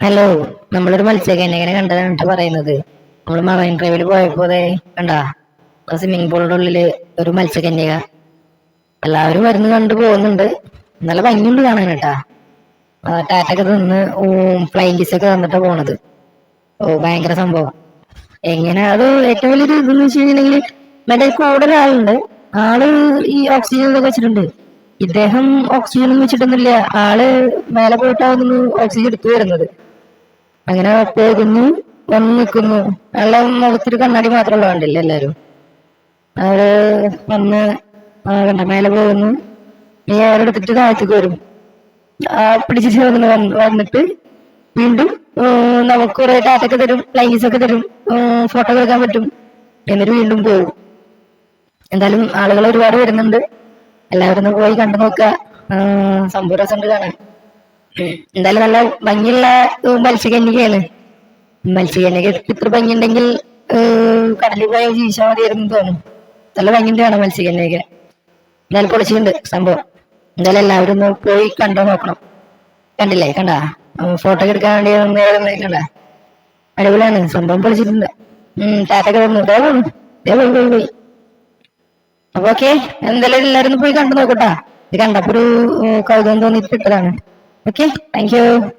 Hello നമ്മളൊരു മത്സ്യകന്യകനെ കണ്ടതാണ് പറയുന്നത്. നമ്മൾ മറൈൻ ഡ്രൈവിൽ പോയപ്പോ കണ്ട കണ്ടാ സ്വിമ്മിംഗ് പൂളിന്റെ ഉള്ളിൽ ഒരു മത്സ്യകന്യക. എല്ലാവരും വരുന്ന കണ്ടു പോകുന്നുണ്ട്. നല്ല ഭംഗിയുണ്ട് കാണാൻ കേട്ടാ. ടാറ്റൊക്കെ തിന്ന് കിസ് ഒക്കെ തന്നിട്ടാ പോണത്. ഓ ഭയങ്കര സംഭവം. എങ്ങനെ അത് ഏറ്റവും വലിയൊരു ഇതെന്ന് വെച്ച് കഴിഞ്ഞിട്ടുണ്ടെങ്കിൽ മറ്റേ കൂടെ ഒരാളുണ്ട്. ആൾ ഈ ഓക്സിജൻ ഒക്കെ വെച്ചിട്ടുണ്ട്. ഇദ്ദേഹം ഓക്സിജൻ ഒന്നും വെച്ചിട്ടൊന്നുമില്ല. ആൾ മേലെ പോയിട്ടാവുന്നു ഓക്സിജൻ എടുത്തു വരുന്നത്. അങ്ങനെ പോകുന്നു വന്ന് നിൽക്കുന്നു. അയാളെ മുഖത്തൊരു കണ്ണാടി മാത്രമുള്ള കണ്ടില്ല എല്ലാരും. അയാൾ വന്ന് കണ്ട മേലെ പോകുന്നു. നീ അയാളെടുത്തിട്ട് താഴത്തേക്ക് വരും. ആ പിടിച്ച് വന്ന് വന്നിട്ട് വീണ്ടും നമുക്ക് കുറെ ടാറ്റൊക്കെ തരും ലൈൻസ് ഒക്കെ തരും ഫോട്ടോ എടുക്കാൻ പറ്റും. എന്നിട്ട് വീണ്ടും പോകും. എന്തായാലും ആളുകൾ ഒരുപാട് വരുന്നുണ്ട്. എല്ലാവരും പോയി കണ്ടു നോക്കുക. സംഭവം രസമുണ്ട് കാണാൻ. എന്തായാലും നല്ല ഭംഗിയുള്ള മത്സ്യകന്യകയാണ്. മത്സ്യകന്യക ഇത്ര ഭംഗി ഉണ്ടെങ്കിൽ കടലിൽ പോയ ജീവിച്ചാൽ മതിയായിരുന്നു തോന്നുന്നു. തോന്നും നല്ല ഭംഗിയുണ്ട് കാണാൻ മത്സ്യകന്യക എന്തായാലും പൊളിച്ചിട്ടുണ്ട് സംഭവം. എന്തായാലും എല്ലാവരും ഒന്ന് പോയി കണ്ടോ നോക്കണം. കണ്ടില്ലേ? കണ്ടാ? ഫോട്ടോ എടുക്കാൻ വേണ്ടി കണ്ടാ അടിപൊളിയാണ്. സംഭവം പൊളിച്ചിട്ടുണ്ട്. ടാറ്റൊക്കെ തന്നു. ദേ പോയി അപ്പൊ ഓക്കെ എന്തായാലും എല്ലാവരും പോയി കണ്ടു നോക്കട്ടാ. ഇത് കണ്ടപ്പോ ഒരു കൗതുകം തോന്നിയിട്ട് ഇട്ടതാണ്. Okay, thank you.